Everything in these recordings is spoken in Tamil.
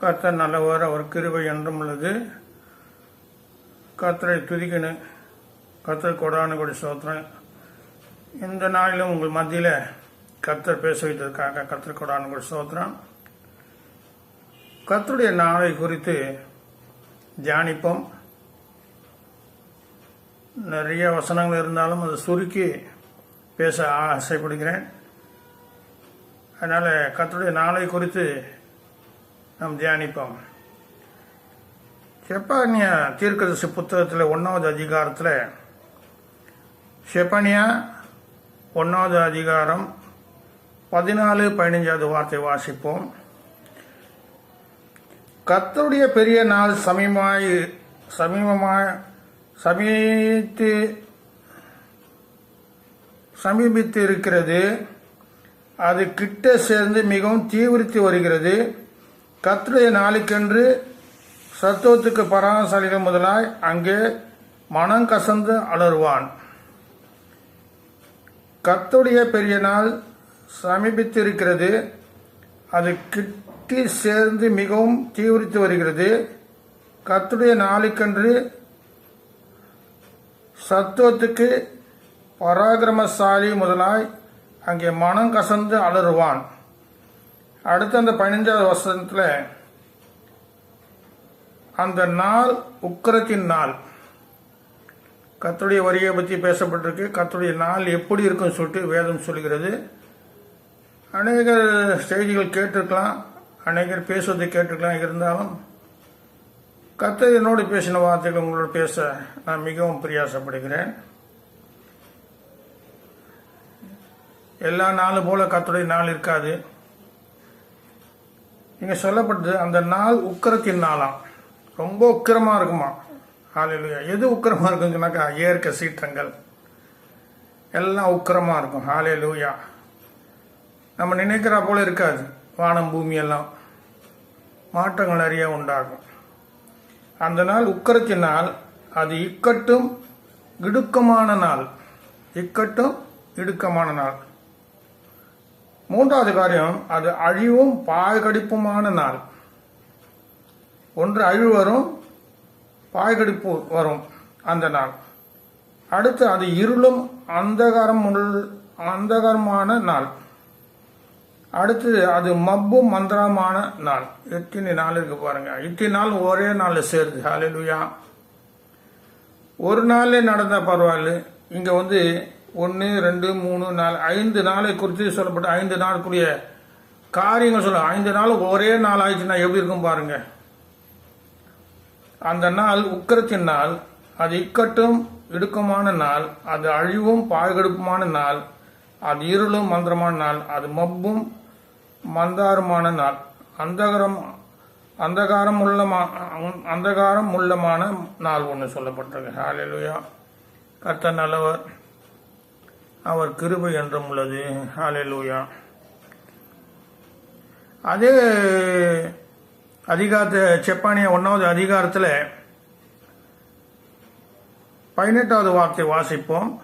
கர்த்தர் நல்லவர் அவர் கிருபை என்றும் உள்ளது. கர்த்தரை துதிக்கணும் கர்த்தர் கொடான கொடி சோத்திரம் இந்த நாளிலும் உங்கள் மத்தியில் கர்த்தர் பேச வைத்ததற்காக கர்த்தர் கொடான கொடி சோத்திரம் கர்த்தருடைய நாளை குறித்து தியானிப்போம். நிறைய வசனங்கள் இருந்தாலும் அதை சுருக்கி பேச ஆசைப்படுகிறேன். அதனால் கர்த்தருடைய நாளை குறித்து நாம் தியானிப்போம். செப்பானியா தீர்க்கதரிசி புத்தகத்தில் ஒன்றாவது அதிகாரத்தில் செப்பனியா ஒன்றாவது அதிகாரம் பதினாலு பதினஞ்சாவது வார்த்தை வாசிப்போம். கத்தருடைய பெரிய நாள் சமீபமாய் சமீபமாய் சமீத்து சமீபித்து இருக்கிறது அது கிட்ட சேர்ந்து மிகவும் தீவிரித்து வருகிறது. கத்துடைய நாளுக்கென்று சத்துவத்துக்கு பராமசாலிகள் முதலாய் அங்கே மனம் கசந்து அலறுவான். கத்துடைய பெரிய நாள் சமீபித்திருக்கிறது. அது கிட்டி சேர்ந்து மிகவும் தீவிரித்து வருகிறது. கத்துடைய நாளுக்கென்று சத்துவத்துக்கு பராக்கிரமசாலி முதலாய் அங்கே மனம் கசந்து அலறுவான். அடுத்து அந்த பதினஞ்சாவது வருஷத்தில் அந்த நாள் உக்கிரத்தின் நாள். கத்துடைய வரியை பற்றி பேசப்பட்டிருக்கு. கத்துடைய நாள் எப்படி இருக்குன்னு சொல்லிட்டு வேதம் சொல்கிறது அநேகர் செய்திகள் கேட்டிருக்கலாம். அநேகர் பேசுவதை கேட்டிருக்கலாம். இருந்தாலும் கத்தர் என்னோடு பேசின வார்த்தைகள் உங்களோட பேச நான் மிகவும் பிரியாசப்படுகிறேன். எல்லா நாளும் போல கத்துடைய நாள் இருக்காது. இங்க சொல்லப்பட்டது அந்த நாள் உக்கரத்தின் நாளாம் ரொம்ப உக்கிரமாக இருக்குமா? ஹாலையிலுயா எது உக்கிரமாக இருக்குன்னு சொன்னாக்கா இயற்கை சீற்றங்கள். எல்லாம் உக்கிரமாக இருக்கும். ஹாலையிலுயா நம்ம நினைக்கிறா போல இருக்காது. வானம் பூமி எல்லாம் மாற்றங்கள் நிறைய உண்டாகும். அந்த நாள் உக்கரத்தின் நாள். அது இக்கட்டும் இடுக்கமான நாள். இக்கட்டும் இடுக்கமான நாள். மூன்றாவது காரியம் அது அழிவும் பாய்கடிப்புமான நாள். ஒன்று அழிவு வரும் பாய்கடிப்பு வரும் அந்த நாள். அடுத்து அது இருளும் அந்தகாரம் அந்தகாரமான நாள். அடுத்து அது மப்பும் மந்திரமான நாள். எத்தனை நாள் இருக்கு பாருங்க. இத்தனை நாள் ஒரே நாள் சேருது. ஹalleluya ஒரு நாளே நடந்தா பரவாயில்ல. இங்க வந்து ஒன்று ரெண்டு மூணு நாலு ஐந்து நாளை குறித்து சொல்லப்பட்ட ஐந்து நாளுக்குரிய காரியங்கள் சொல்ல ஐந்து நாள் ஒரே நாள் ஆயிடுச்சுன்னா எப்படி இருக்கும் பாருங்க? அந்த நாள் உக்கரத்தின் நாள் அது இக்கட்டும் இடுக்கமான நாள் அது அழிவும் பாழ்கெடுப்புமான நாள் அது இருளும் மந்திரமான நாள் அது மப்பும் மந்தாரமான நாள். அந்தகரம் அந்தகாரம் உள்ளமா அந்தகாரம் உள்ளமான நாள் ஒன்று சொல்லப்பட்டிருக்கு. ஹாலிலுயா கத்த நல்லவர். அவர் கிருபை என்றும் உள்ளது. ஹalleluya. அதே அதிகாரத்தை செப்பானிய ஒன்றாவது அதிகாரத்தில் பதினெட்டாவது வார்த்தை வாசிப்போம்.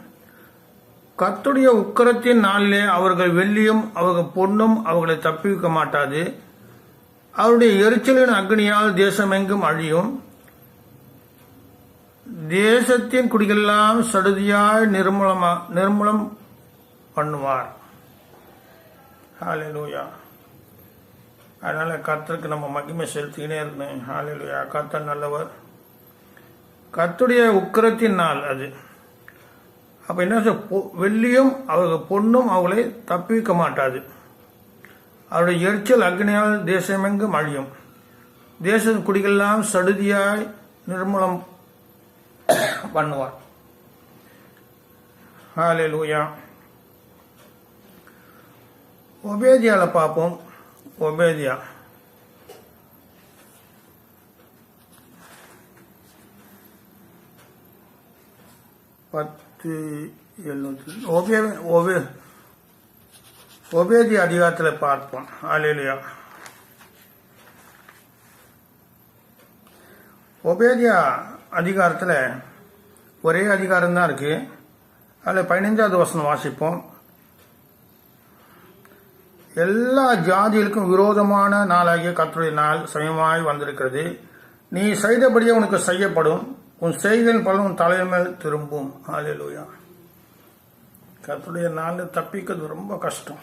கத்துடைய உக்கரத்தின் நாளிலே அவர்கள் வெள்ளியும் அவர்கள் பொண்ணும் அவர்களை தப்பிக்க மாட்டாது. அவருடைய எரிச்சலின் அக்னியால் தேசமெங்கும் அழியும். தேசத்தின் குடிகளெல்லாம் சடுதியாய் நிர்மூலமா நிர்மூலம் பண்ணுவார். ஹalleluya அதனால கத்தருக்கு நம்ம மகிமை செலுத்திக்கினே இருந்தேன் ஹalleluya கர்த்தர் நல்லவர். கத்துடைய உக்கிரத்தின் நாள் அது. அப்ப என்ன சொல் பொ- வெள்ளியும் அவர்கள் பொண்ணும் அவளை தப்பிக்க மாட்டாது. அவருடைய எரிச்சல் அக்னியால் தேசமெங்கும் அழியும். தேச குடிகளெல்லாம் சடுதியாய் நிர்மூலம் பண்ணுவார் ஹாலூயா ஒபேதியால பார்ப்போம். ஒபேதியா பத்து எழுநூத்தி ஒபே ஒபே ஒபேதி அதிகாரத்தில் பார்ப்போம். ஹalleluya ஒபேதியா அதிகாரத்தில் ஒரே அதிகாரம்தான் இருக்குது இருக்கு. அதில் பதினைஞ்சாவது வசனம் வாசிப்போம். எல்லா ஜாதிகளுக்கும் விரோதமான நாளாகிய கத்துடைய நாள் சமயமாய் வந்திருக்கிறது. நீ செய்தபடியே உனக்கு செய்யப்படும். உன் செய்தியின் பலன் உன் தலையின் மேல் திரும்பும். ஆலையிலூயா கத்துடைய நாள் தப்பிக்கிறது ரொம்ப கஷ்டம்.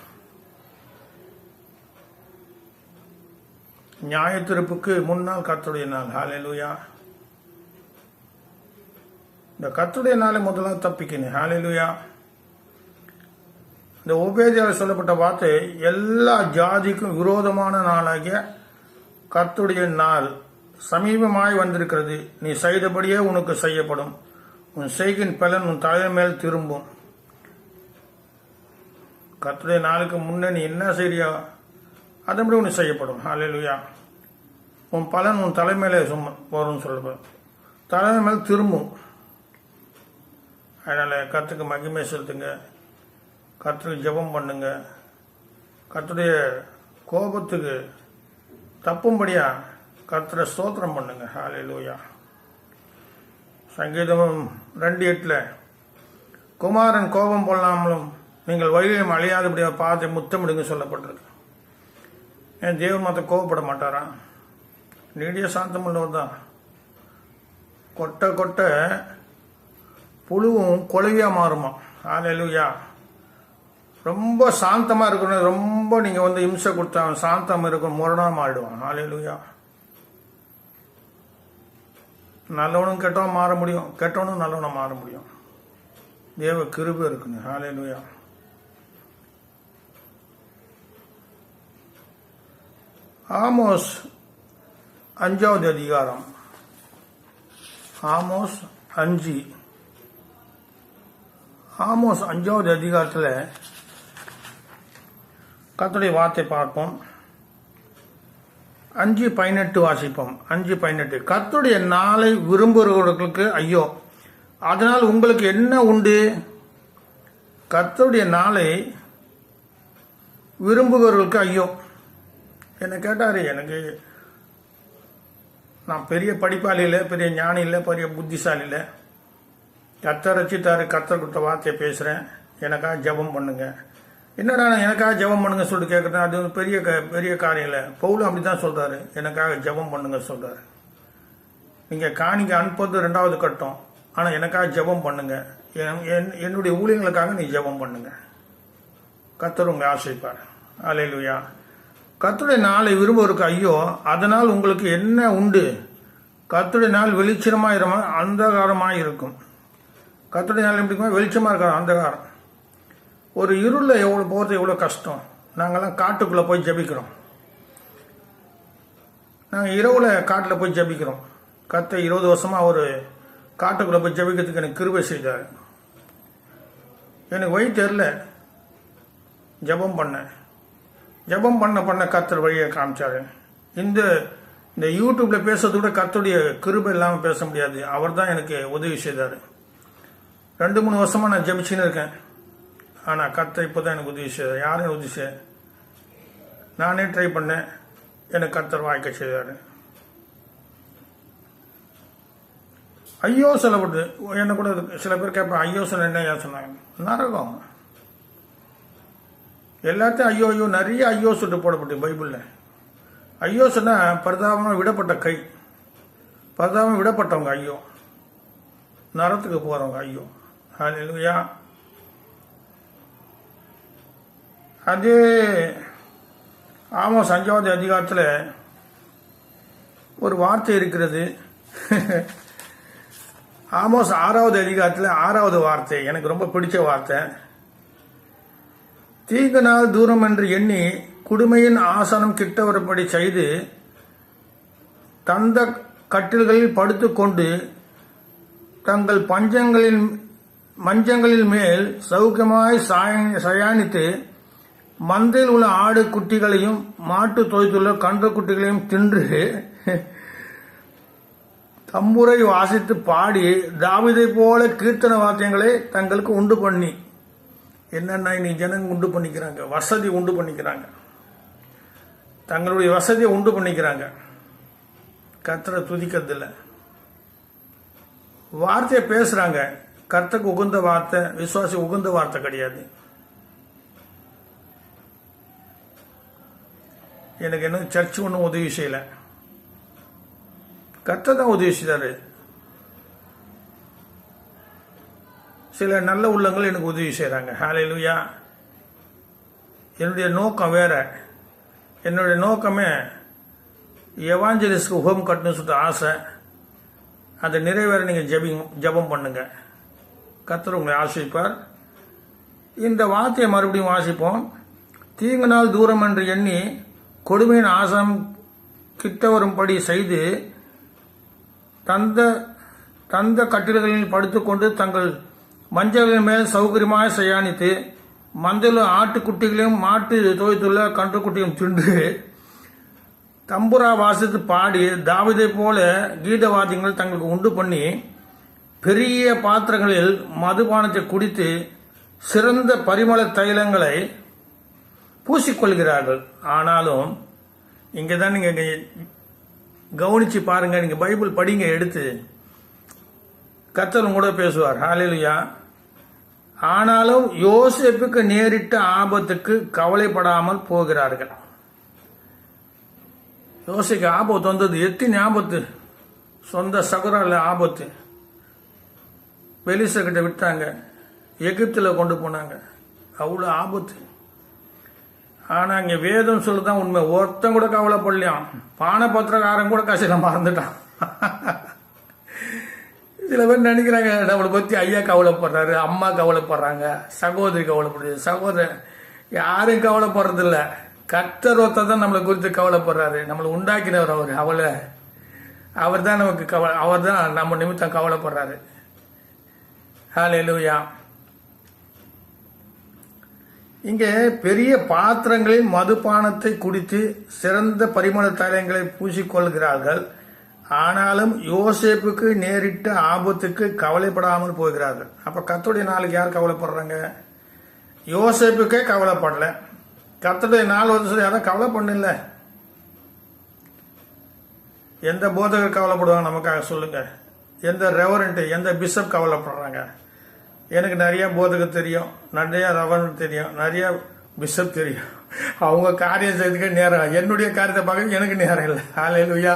நியாய திருப்புக்கு முன்னாள் கத்துடைய நாள். லூயா இந்த கத்துடைய நாளை முதல்ல தப்பிக்கணும் ஹாலிலுயா இந்த உபேதியால் சொல்லப்பட்ட வார்த்தை எல்லா ஜாதிக்கும் விரோதமான நாளாகிய கத்துடைய நாள் சமீபமாய் வந்திருக்கிறது. நீ செய்தபடியே உனக்கு செய்யப்படும். உன் செய்கின் பலன் உன் தலைமை மேல் திரும்பும். கத்துடைய நாளுக்கு முன்னே நீ என்ன செய்றியோ அதன்படி உனக்கு செய்யப்படும். ஹாலிலுயா உன் பலன் உன் தலைமையில சும்மா வரும்னு சொல்லுவேன் தலைமை மேல் திரும்பும். அதனால் கற்றுக்கு மகிமை செலுத்துங்க. கர்த்தருக்கு ஜெபம் பண்ணுங்க. கத்துடைய கோபத்துக்கு தப்பும்படியா கர்த்தரை ஸ்தோத்திரம் பண்ணுங்க. லூயா சங்கீதமும் ரெண்டு எட்டில் குமாரன் கோபம் கொள்ளாமலும் நீங்கள் வழியும் அழியாதபடியாக பார்த்து முத்தமிடுங்க சொல்லப்பட்டிருக்கு. என் தேவன் மத்த கோவப்பட மாட்டாரா? நீடிய சாந்தம் உள்ளவர் தான். கொட்ட கொட்ட புழுவும் கொலவியா மாறுமா? ஆலையா ரொம்ப சாந்தமா இருக்கணும். ரொம்ப நீங்க வந்து இம்சை கொடுத்தா சாந்தம் இருக்கணும் முரணா மாறிடுவான். ஆலையா நல்லவனும் கெட்டவன் மாற முடியும். கெட்டவனும் நல்லவனும் மாற முடியும். தேவ கிருபை இருக்குங்க. ஹalleluya ஆமோஸ் அஞ்சாவது அதிகாரம். ஆமோஸ் அஞ்சு. ஆமோஸ் அஞ்சாவது அதிகாரத்தில் கத்துடைய வார்த்தை பார்ப்போம். அஞ்சு பதினெட்டு வாசிப்போம். அஞ்சு பதினெட்டு. கத்துடைய நாளை விரும்புகிறவர்களுக்கு ஐயோ அதனால் உங்களுக்கு என்ன உண்டு? கத்துடைய நாளை விரும்புகிறவர்களுக்கு ஐயோ என்ன கேட்டார் எனக்கு நான் பெரிய படிப்பாளி இல்லை பெரிய ஞானி இல்லை பெரிய புத்திசாலி இல்லை. கத்தர் ரச்சித்தாரு கத்தர் கொடுத்த வார்த்தையை பேசுகிறேன் எனக்காக ஜெபம் பண்ணுங்க. என்னடா நான் எனக்காக ஜெபம் பண்ணுங்க சொல்லிட்டு கேட்குறேன் அது வந்து பெரிய க- பெரிய காரியம் இல்லை பவுலும் அப்படி தான் சொல்கிறாரு எனக்காக ஜெபம் பண்ணுங்க சொல்கிறாரு நீங்கள் காணிக்க அனுப்புறது ரெண்டாவது கட்டம். ஆனால் எனக்காக ஜெபம் பண்ணுங்க. என்- என்- என்னுடைய ஊழியங்களுக்காக நீ ஜெபம் பண்ணுங்க. கத்தர் உங்களை ஆசைப்பார் அலையிலுயா கத்துடைய நாளை விரும்புவருக்கு ஐயோ அதனால் உங்களுக்கு என்ன உண்டு? கத்துடைய நாள் வெளிச்சமாயிரமா அந்தகாரமாக இருக்கும் கத்துடைய நாள் எப்படி வெளிச்சமாக வெளிச்சமா இருக்காது அந்தகாரம். ஒரு இருளில் எவ்வளோ போகிறது எவ்வளோ கஷ்டம். நாங்கள்லாம் காட்டுக்குள்ளே போய் ஜெபிக்கிறோம். நாங்கள் இரவில் காட்டில் போய் ஜெபிக்கிறோம். கத்த இருபது வருஷமாக ஒரு காட்டுக்குள்ளே போய் ஜெபிக்கிறதுக்கு எனக்கு கிருபை செய்தார். எனக்கு வழி தெரில ஜெபம் பண்ணேன் ஜெபம் பண்ண பண்ண கத்தர் வழியை காமிச்சாரு. இந்த இந்த யூடியூப்பில் பேசுறது கூட கத்தருடைய கிருபை இல்லாமல் பேச முடியாது. அவர் தான் எனக்கு உதவி செய்தார். ரெண்டு மூணு வருஷமா நான் ஜெபிச்சுன்னு இருக்கேன். ஆனால் கத்தை இப்போ தான் எனக்கு உதவி செய்தார். யாரும் உதவி செய்ய? நானே ட்ரை பண்ணேன். எனக்கு கத்தர் வாய்க்க செய்தார். ஐயோ சொல்லப்படுது என்ன கூட சில பேர் கேட்பேன் ஐயோ சொல்ல என்ன சொன்னாங்க? நரகம். எல்லாத்தையும் ஐயோ ஐயோ நிறைய ஐயோ சுட்டு போடப்பட்டு பைபிளில். ஐயோ சொன்னா பரிதாபமாக விடப்பட்ட கை. பரிதாபம் விடப்பட்டவங்க ஐயோ. நரத்துக்கு போறவங்க ஐயோ. ஹalleluya அது ஆமாம் சஞ்சாவதி அதிகாரத்தில் ஒரு வார்த்தை இருக்கிறது. ஆமோஸ் ஆறாவது அதிகாரத்தில் ஆறாவது வார்த்தை. எனக்கு ரொம்ப பிடிச்ச வார்த்தை. தீங்கு நாள் தூரம் என்று எண்ணி குடுமையின் ஆசனம் கிட்ட வரும்படி செய்து தந்த கட்டில்களில் படுத்துக்கொண்டு தங்கள் பஞ்சங்களின் மஞ்சங்களில் மேல் சௌக்கியமாய் சாய- சயானித்து மந்தையில் உள்ள ஆடு குட்டிகளையும் மாட்டு தொய்த்துள்ள கன்று குட்டிகளையும் தின்று தம்புரை வாசித்து பாடி தாவிதை போல கீர்த்தன வாத்தியங்களை தங்களுக்கு உண்டு பண்ணி. என்னென்ன இனி ஜனங்க உண்டு பண்ணிக்கிறாங்க? வசதி உண்டு பண்ணிக்கிறாங்க. தங்களுடைய வசதியை உண்டு பண்ணிக்கிறாங்க. கர்த்தரை துதிக்கிறதில்ல. வார்த்தையை பேசுறாங்க. கர்த்தக்கு உகுந்த வார்த்தை விசுவாசி உகுந்த வார்த்தை கிடையாது. எனக்கு என்ன சர்ச் ஒன்றும் உதவி செய்யலை. கர்த்தர் தான் உதவி செய்தார். சில நல்ல உள்ளங்கள் எனக்கு உதவி செய்கிறாங்க ஹalleluya என்னுடைய நோக்கம் வேற. என்னுடைய நோக்கமே எவாஞ்சலிஸ்க்கு ஹோம் கட்டணும்னு சொல்லிட்டு ஆசை. அதை நிறைவேற நீங்கள் ஜெபிங் ஜெபம் பண்ணுங்கள் கத்தர் உங்களை ஆசிரிப்பார் இந்த வார்த்தையை மறுபடியும் வாசிப்போம். தீங்கு நாள் தூரம் என்று எண்ணி கொடுமையின் ஆசம் கிட்ட வரும்படி செய்து தந்த தந்த கட்டில்களில் படுத்துக்கொண்டு தங்கள் மஞ்சளின் மேல் சௌகரியமாக சயானித்து மஞ்சளும் ஆட்டுக்குட்டிகளையும் மாட்டு தோய்த்துள்ள கன்றுக்குட்டியும் தின்று தம்புரா வாசித்து பாடி தாவிதை போல கீதவாதியங்கள் தங்களுக்கு உண்டு பண்ணி பெரிய பாத்திரங்களில் மதுபானத்தை குடித்து சிறந்த பரிமள தைலங்களை பூசிக்கொள்கிறார்கள். ஆனாலும் இங்கே தான் நீங்கள் கவனிச்சு பாருங்கள் நீங்கள் பைபிள் படிங்க எடுத்து. கத்தரும் கூட பேசுவார். ஹாலிலுயா ஆனாலும் யோசிப்புக்கு நேரிட்ட ஆபத்துக்கு கவலைப்படாமல் போகிறார்கள். யோசிக்கு ஆபத்து வந்தது எத்தனை ஆபத்து? சொந்த சகோதரில் ஆபத்து. வெளிசகிட்ட விட்டாங்க. எகிப்தில் கொண்டு போனாங்க. அவ்வளோ ஆபத்து. ஆனால் இங்கே வேதம் சொல்லுதான் உண்மை. ஒருத்தன் கூட கவலைப்படலையாம். பானபத்திரக்காரன் கூட கசையில் மறந்துட்டான். சில பேர் நினைக்கிறாங்க நம்மளை பற்றி ஐயா கவலைப்படுறாரு அம்மா கவலைப்படுறாங்க சகோதரி கவலைப்படுது. சகோதரன் யாரும் கவலைப்படுறதில்ல. கத்தர் ஒருத்தர் தான் நம்மளை குறித்து கவலைப்படுறாரு. நம்மளை உண்டாக்கினவர் அவர். அவளை அவர் தான் நமக்கு கவலை அவர் தான் நம்ம நிமித்தம் கவலைப்படுறாரு. ஹalleluya இங்கே பெரிய பாத்திரங்களில் மதுபானத்தை குடித்து சிறந்த பரிமள தைலங்களை பூசிக்கொள்கிறார்கள். ஆனாலும் யோசேப்புக்கு நேரிட்ட ஆபத்துக்கு கவலைப்படாமல் போகிறார்கள். அப்ப கத்துடைய நாளுக்கு யார் கவலைப்படுறாங்க? யோசேப்புக்கே கவலைப்படல. கத்துடைய நாள் வந்து சொல்லி யாரும் கவலை பண்ணல எந்த போதகர் கவலைப்படுவாங்க? நமக்காக சொல்லுங்க. எந்த ரெவரண்ட் எந்த பிஷப் கவலைப்படுறாங்க? எனக்கு நிறைய போதகம் தெரியும் நிறைய ரெவரண்ட் தெரியும் நிறைய பிஷப் தெரியும். அவங்க காரியம் செய்யறதுக்கு நேரம் என்னுடைய காரியத்தை பார்க்க எனக்கு நேரம் இல்லை. ஆலையிலுயா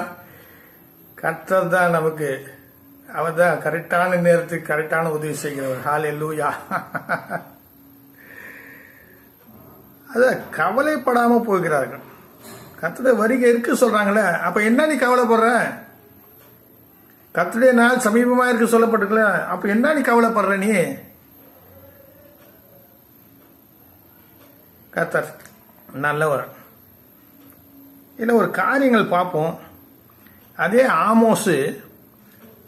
கர்த்தர் தான் நமக்கு அவர் தான் கரெக்டான நேரத்துக்கு கரெக்டான உதவி செய்கிறவர். ஹாலே எல்லூயா அத கவலைப்படாம போகிறார்கள். கர்த்தருடைய வருகை இருக்கு சொல்றாங்களே. அப்ப என்ன நீ கவலைப்படுற? கத்துடைய நாள் சமீபமா இருக்கு சொல்லப்பட்டிருக்கல. அப்ப என்ன நீ கவலைப்படுற நீ? கத்தர் நல்லவர். இல்லை ஒரு காரியங்கள் பார்ப்போம். அதே ஆமோஸு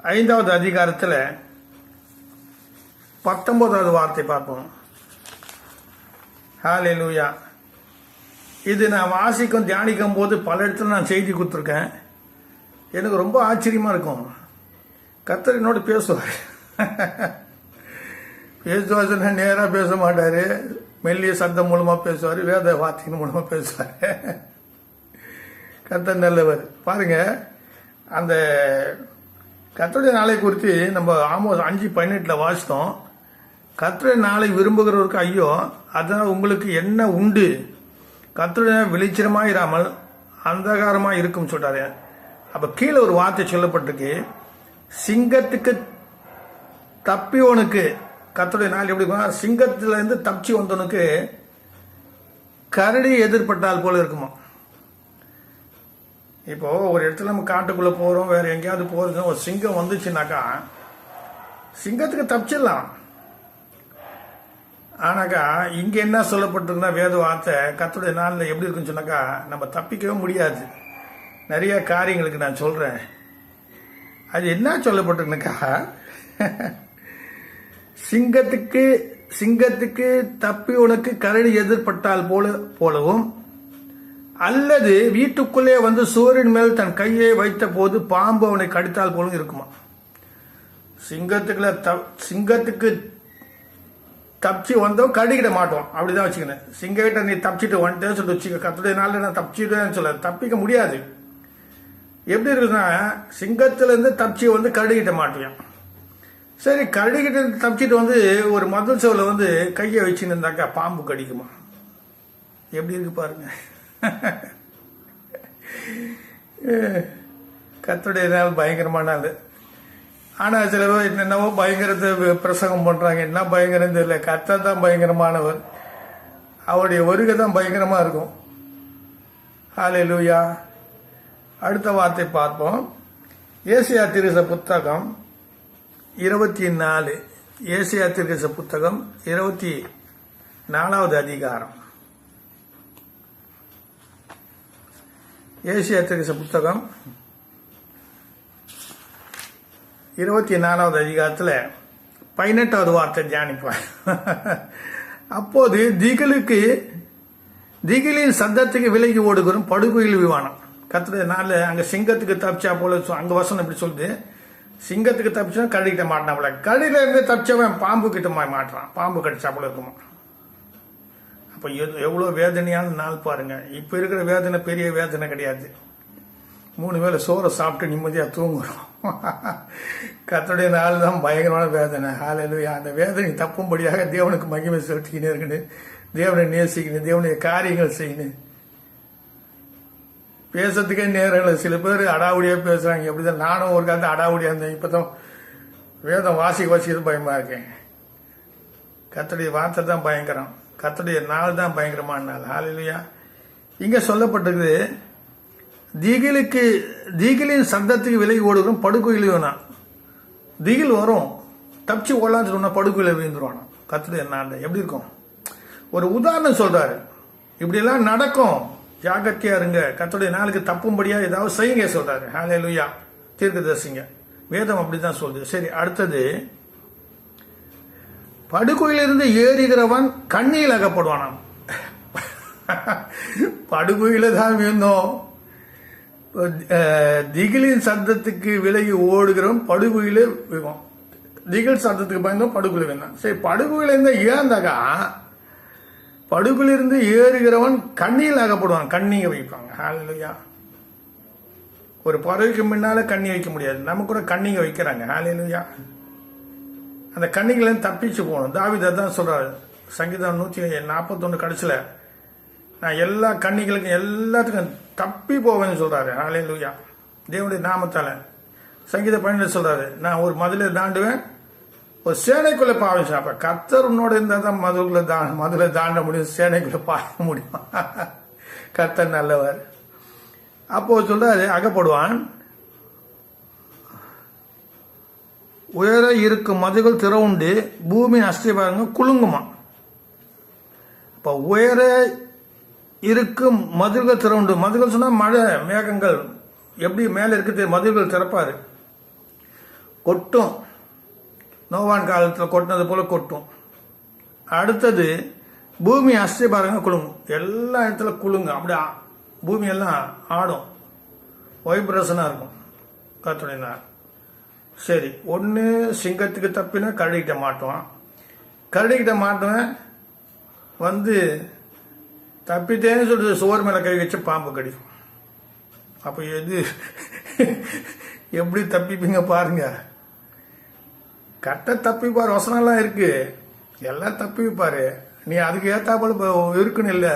ஐந்தாவது அதிகாரத்தில் பத்தொன்பதாவது வார்த்தை பார்ப்போம். ஹாலே லூயா இது நான் வாசிக்கும் தியானிக்கும் போது பல இடத்துல நான் செய்தி கொடுத்துருக்கேன். எனக்கு ரொம்ப ஆச்சரியமாக இருக்கும். கத்தர் என்னோட பேசுவார். பேசுவார் சொன்னா நேராக பேச மாட்டார். மெல்லிய சத்தம் மூலமாக பேசுவார் வேத வார்த்தையின் மூலமாக பேசுவார். கர்த்தர் நல்லவர். பாருங்க அந்த கத்தருடைய நாளை குறித்து நம்ம ஆமோஸ் அஞ்சு பதினெட்டில் வாசித்தோம். கத்தருடைய நாளை விரும்புகிறவருக்கு ஐயோ அதனால் உங்களுக்கு என்ன உண்டு? கத்தருடைய வெளிச்சரமாக இராமல் அந்தகாரமாக இருக்கும் சொல்றாரு. அப்போ கீழே ஒரு வார்த்தை சொல்லப்பட்டிருக்கு. சிங்கத்துக்கு தப்பியவனுக்கு கர்த்தருடைய நாள் எப்படி இருக்கும் சிங்கத்துல இருந்து தப்பிச்சு வந்தவனுக்கு கரடி எதிர்பட்டால் போல இருக்குமா? இப்போ ஒரு இடத்துல நம்ம காட்டுக்குள்ள போறோம் வேற எங்கேயாவது போறது ஒரு சிங்கம் வந்துச்சுனாக்கா சிங்கத்துக்கு தப்பிச்சிடலாம். ஆனாக்கா இங்க என்ன சொல்லப்பட்டிருந்தா வேத வார்த்தை கத்துடைய நாளில் எப்படி இருக்குன்னு சொன்னாக்கா நம்ம தப்பிக்கவே முடியாது. நிறைய காரியங்களுக்கு நான் சொல்றேன். அது என்ன சொல்லப்பட்டிருக்குனாக்கா? சிங்கத்துக்கு சிங்கத்துக்கு தப்பி உனக்கு கரடி எதிர்பட்டால் போல போலவும் அல்லது வீட்டுக்குள்ளே வந்து சூரியன் மேல் தன் கையை வைத்த போது பாம்பு அவனை கடித்தால் போலும் இருக்குமா? சிங்கத்துக்குள்ள த- சிங்கத்துக்கு தப்பிச்சு வந்தோம் கடிக்கிட மாட்டோம் அப்படிதான் வச்சுக்கணும் சிங்ககிட்ட நீ தப்பிச்சிட்டு வந்துட்டேன்னு சொல்லிட்டு வச்சுக்க. கத்துடைய நான் தப்பிச்சிட்டேன்னு சொல்ல தப்பிக்க முடியாது. எப்படி இருக்குன்னா சிங்கத்திலேருந்து தப்பிச்சு வந்து கடிக்கிட்ட மாட்டேன் சரி கடிக்கிட்ட தப்பிச்சிட்டு வந்து ஒரு மதுள் சோவில் வந்து கையை வச்சுன்னு இருந்தாக்கா பாம்பு கடிக்குமா? எப்படி இருக்கு பாருங்க. கத்துடைய நாள் பயங்கரமான நாள் ஆனால் சில பேர் என்னென்னவோ பயங்கரத்தை பிரசங்கம் பண்ணுறாங்க என்ன பயங்கரம் தெரியல. கர்த்தர் தான் பயங்கரமானவர். அவருடைய வருகை தான் பயங்கரமாக இருக்கும். ஹாலே லூயா அடுத்த வார்த்தை பார்ப்போம். ஏசியா திருச புத்தகம் இருபத்தி நாலு ஏசியா திருச புத்தகம் இருபத்தி நாலாவது அதிகாரம். ஏசியா திருச புத்தகம் இருபத்தி நாலாவது அதிகாரத்தில் பதினெட்டாவது வார்த்தை தியானிப்பேன் அப்போது திகிலுக்கு திகிலின் சத்தத்துக்கு விலகி ஓடுகிறோம் படுகொயில் விமானம். கத்துடைய நாளில் அங்கே சிங்கத்துக்கு தப்பிச்சா போல அங்கே அங்க வசனம் இப்படி சொல்லுது. சிங்கத்துக்கு தப்பிச்சா கழுகிட்ட மாட்டான் போல. கழுகில இருந்து தப்பிச்சவன் பாம்பு கிட்ட மா- மாட்டுறான். பாம்பு கடிச்சா போல இருக்குமா? அப்போ எவ்வளோ வேதனையான நாள் பாருங்க. இப்போ இருக்கிற வேதனை பெரிய வேதனை கிடையாது. மூணு வேளை சோறை சாப்பிட்டு நிம்மதியாக தூங்குறோம். கத்தோடைய நாள் தான் பயங்கரமான வேதனை. ஹalleluya அந்த வேதனை தப்பும்படியாக தேவனுக்கு மகிமை செலுத்திக்கினே இருக்கணும். தேவனை நேசிக்கணும். தேவனுடைய காரியங்கள் செய்யணும். பேசுறதுக்கே நேரம் இல்லை. சில பேர் அடாவுடியாக பேசுகிறாங்க எப்படிதான்? நானும் ஒரு காலத்து அடாவுடியாக இருந்தேன். இப்போ தான் வேதம் வாசிக்க வாசிக்கிறது பயமாக இருக்கேன். கத்தடைய வார்த்தை தான் பயங்கரம். கத்தடைய நாள் தான் பயங்கரமான நாள் ஹalleluya. இங்கே சொல்லப்பட்டிருக்குது திகிலுக்கு திகிலின் சப்தத்துக்கு விலகி ஓடுகிறோம் படுக்கையில் வேணாம் திகில் வரும். தப்பிச்சு ஓடலான்னு சொன்னா படுக்கையில் விழுந்துருவானா? கத்துடைய நாள் எப்படி இருக்கும்? ஒரு உதாரணம் சொல்றாரு. இப்படியெல்லாம் நடக்கும். ஜாகிரதையா இருங்க கத்தோடைய நாளுக்கு தப்பும்படியா ஏதாவது செய்யுங்க சொல்றாரு. ஹாலே லுயா தீர்க்கதரிசிங்க. வேதம் அப்படிதான் சொல்லுது. சரி அடுத்தது. படுகொயிலிருந்து ஏறுகிறவன் கண்ணியில் அகப்படுவானாம். படுகொயில தான் விழுந்தோம். திகிலின் சத்தத்துக்கு விலகி ஓடுகிறவன் படுகுயில விழுவோம் திகில் சத்தத்துக்கு பயந்தோம் படுகுயில வேணும் சரி படுகுயில இருந்து ஏந்தாக்கா படுகுயிலிருந்து ஏறுகிறவன் கண்ணியில் அகப்படுவான். கண்ணியை வைப்பாங்க. ஹாலையா ஒரு பறவைக்கு முன்னால கண்ணி வைக்க முடியாது. நம்ம கூட கண்ணிங்க வைக்கிறாங்க. ஹாலையா அந்த கண்ணிகளை தப்பிச்சு போகணும். தாவித தான் சொல்றாரு. சங்கீதம் நூற்றி நாற்பத்தொன்று கடைசியில் நான் எல்லா கண்ணிகளுக்கும் எல்லாத்துக்கும் தப்பி போவேன்னு சொல்றாரு. ஹாலையா தேவனுடைய நாமத்தால சங்கீத பயணில் சொல்றாரு. நான் ஒரு மதுளை தாண்டுவேன் ஒரு சேனைக்குள்ள பாவம் அப்ப கத்தர் உன்னோட இருந்தா தான் மதுக்குள்ள தா மதுல தாண்ட முடியும் சேனைக்குள்ள பாய முடியும். கத்தர் நல்லவர். அப்போ சொல்றாரு அகப்படுவான். உயர இருக்கும் மதுகள் திறவுண்டு பூமி அஸ்திபாரங்க குலுங்குமா? இப்போ உயர இருக்கும் மதுகள் திறவுண்டு. மதுகள் சொன்னா மழை மேகங்கள். எப்படி மேலே இருக்கிறது மதுகள் திறப்பாரு. கொட்டும். நோவான் காலத்தில் கொட்டினது போல கொட்டும். அடுத்தது பூமி அஸ்திபாரங்க குழுங்கும் எல்லா இடத்துல குழுங்க அப்படியே பூமியெல்லாம் பூமி எல்லாம் ஆடும். வைப்ரேஷனாக இருக்கும். கத்துடையினார் சரி ஒன்று சிங்கத்துக்கு தப்பினா கழுகிட்ட மாட்டுவான். கழுகிட்ட மாட்டுவேன் வந்து தப்பித்தேன்னு சொல்லிட்டு சுவர் மேலே கை வச்சு பாம்பு கடிக்கும். அப்போ எது? எப்படி தப்பிப்பீங்க பாருங்க. கட்ட தப்பிப்பார் வசனம்லாம் இருக்கு. எல்லாம் தப்பிப்பாரு நீ அதுக்கு ஏத்தாப்புல இருக்குன்னு இல்லை.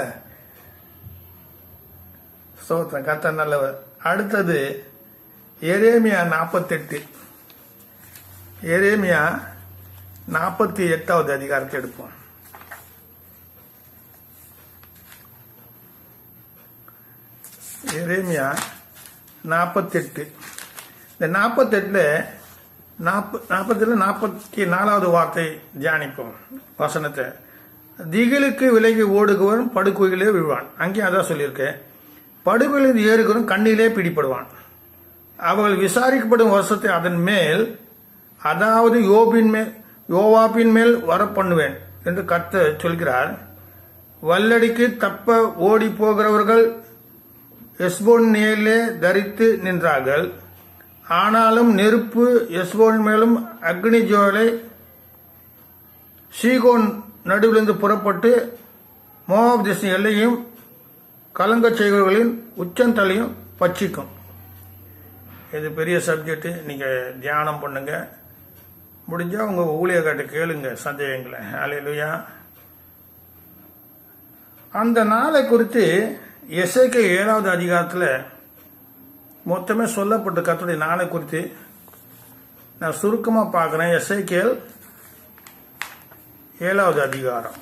ஸ்தோத்திரம் கத்த நல்லவர். அடுத்தது எரேமியா நாற்பத்தெட்டு எரேமியா நாற்பத்தி எட்டாவது அதிகாரத்தை எடுப்போம். எரேமியா நாற்பத்தெட்டு இந்த நாற்பத்தெட்டில் நாற்ப நாற்பத்தெட்டில் நாற்பத்தி நாலாவது வார்த்தை தியானிப்போம். வசனத்தை. திகிலுக்கு விலகி ஓடுகிறவன் படுகுயிலே விழுவான். அங்கேயும் அதான் சொல்லியிருக்கேன் படுகுயிலில் ஏறுகிறவன் கண்ணிலே பிடிப்படுவான் அவர்கள் விசாரிக்கப்படும் வருஷத்தை அதன் மேல் அதாவது யோபின் மேல் யோவாப்பின் மேல் வர பண்ணுவேன் என்று கத்த சொல்கிறார். வல்லடிக்கு தப்ப ஓடி போகிறவர்கள் எஸ்போன் நேரிலே தரித்து நின்றார்கள். ஆனாலும் நெருப்பு எஸ்போன் மேலும் அக்னி ஜோலை சீகோன் நடுவிலிருந்து புறப்பட்டு மோவாப் தேச எல்லையும் கலங்கச் செய்கிறவர்களின் உச்சந்தலையும் பச்சிக்கும். இது பெரிய சப்ஜெக்ட்டு நீங்கள் தியானம் பண்ணுங்க. முடிஞ்சால் உங்கள் ஊழியர்கிட்ட கேளுங்க சந்தேகங்களை. அலையிலுயா அந்த நாளை குறித்து எஸ்ஐகே ஏழாவது அதிகாரத்தில் மொத்தமே சொல்லப்பட்ட கத்துடைய நாளை குறித்து நான் சுருக்கமாக பார்க்குறேன். எஸ்ஐகேல் ஏழாவது அதிகாரம்.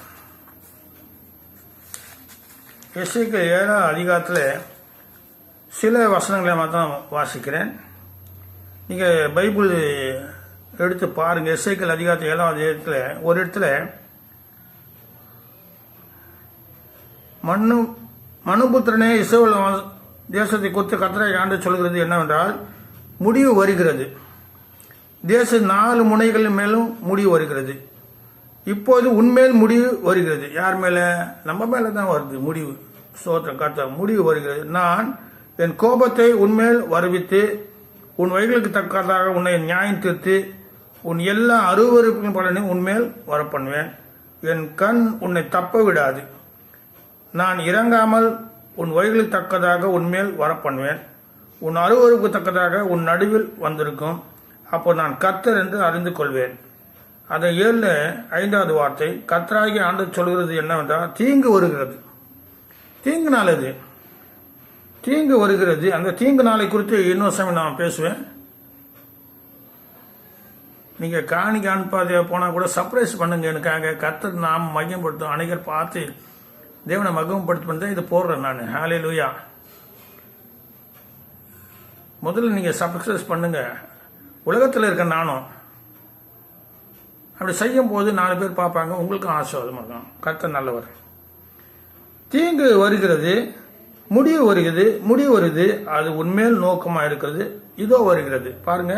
எஸ்ஐகேல் ஏழாவது அதிகாரத்தில் சில வசனங்களை மாத்திரம் வாசிக்கிறேன். நீங்கள் பைபிள் எடுத்து பாருங்கள் எஸ்ஐக்கல் அதிகாரத்தில் ஏழாவது இடத்துல ஒரு இடத்துல மண்ணு மனுபுத்திரனே இஸ்ரவேல் தேசத்தை குறித்து கத்தரை ஆண்டு சொல்கிறது என்னவென்றால் முடிவு வருகிறது. தேச நாலு முனைகள் மேலும் முடிவு வருகிறது. இப்போது உன்மேல் முடிவு வருகிறது. யார் மேலே? நம்ம மேலே தான் வருது முடிவு. சோத்திரம் கத்த முடிவு வருகிறது. நான் என் கோபத்தை உன்மேல் வருவித்து உன் வகைகளுக்கு தக்கதாக உன்னை நியாயம் தீர்த்து உன் எல்லா அருவருப்பின் பலனையும் உன்மேல் வரப்பண்ணுவேன். என் கண் உன்னை தப்ப விடாது. நான் இறங்காமல் உன் வழிகளுக்கு தக்கதாக உன்மேல் வரப்பண்ணுவேன். உன் அருவருக்கு தக்கதாக உன் நடுவில் வந்திருக்கும். அப்போ நான் கர்த்தர் என்று அறிந்து கொள்வேன். அதை ஏழில் ஐந்தாவது வார்த்தை கர்த்தராகி ஆண்டு சொல்கிறது என்னவென்றால் தீங்கு வருகிறது. தீங்கு நாள் அது. தீங்கு வருகிறது. அந்த தீங்கு நாளை குறித்து இன்னொரு சமயம் நான் பேசுவேன். நீங்கள் காணிக்க அனுப்பாத போனால் கூட சர்ப்ரைஸ் பண்ணுங்க எனக்காக. கர்த்தர் நாம் மையப்படுத்தும் அனைகர் பார்த்து தேவனை மகமப்படுத்தி பண்ணி இதை போடுறேன் நான். ஹாலே லூயா முதல்ல நீங்கள் சக்ஸஸ் பண்ணுங்க. உலகத்தில் இருக்க நானும் அப்படி செய்யும் போது நாலு பேர் பார்ப்பாங்க. உங்களுக்கும் ஆசீர்வாதமாக இருக்கும். கர்த்தர் நல்லவர். தீங்கு வருகிறது முடிவு வருகிறது முடிவு வருது அது உண்மையில் நோக்கமாக இருக்கிறது இதோ வருகிறது. பாருங்க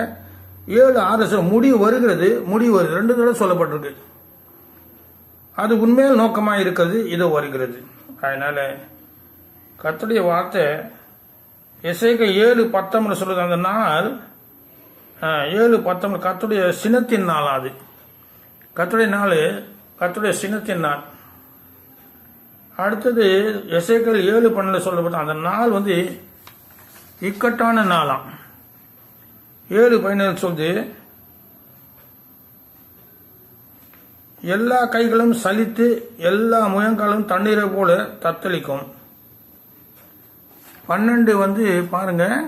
ஏழு ஆறு முடிவு வருகிறது முடிவு வருது ரெண்டு தடவை சொல்லப்பட்டிருக்கு. அது உண்மையில் நோக்கமாக இருக்கிறது இதோ வருகிறது. அதனால கத்துடைய வார்த்தை எசைக்க ஏழு பத்தம்னு சொல்லுது அந்த நாள் ஏழு பத்தம் கத்துடைய சினத்தின் நாள் அது. கத்துடைய நாள் கத்துடைய சினத்தின் நாள். அடுத்தது இசைக்கள் ஏழு பன்னெண்டு சொல்லப்பட்ட அந்த நாள் வந்து இக்கட்டான நாளாம். ஏழு பதினேழு சொல்லுது எல்லா கைகளும் சலித்து எல்லா முயங்காலும் தண்ணீரை போல தத்தளிக்கும். பன்னெண்டு வந்து பாருங்க.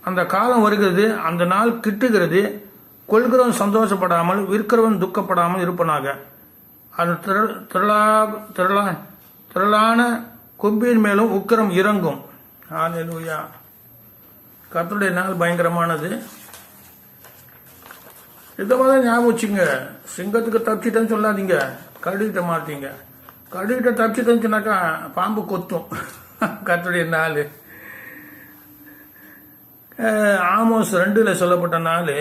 அந்த காலம் வருகிறது அந்த நாள் கிட்டுகிறது. கொள்கிறவன் சந்தோஷப்படாமல் விற்கிறவன் துக்கப்படாமல் இருப்பனாக. அது திரளா திரளா திரளான கொம்பின் மேலும் உக்கிரம் இறங்கும். ஹalleluya. கத்தருடைய நாள் பயங்கரமானது. இந்த மாதிரி ஞாபகம் வச்சுங்க சிங்கத்துக்கு தப்பிச்சிட்டேன்னு சொல்லாதீங்க. கடுகிட்ட மாட்டீங்க. கடுகிட்ட தப்பிச்சிட்டேன்னு சொன்னாக்கா பாம்பு கொத்தும். கத்துடைய நாள். ஆமோஸ் ரெண்டுல சொல்லப்பட்ட நாள்.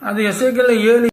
அது எஸ்ஐக்கில் ஏழு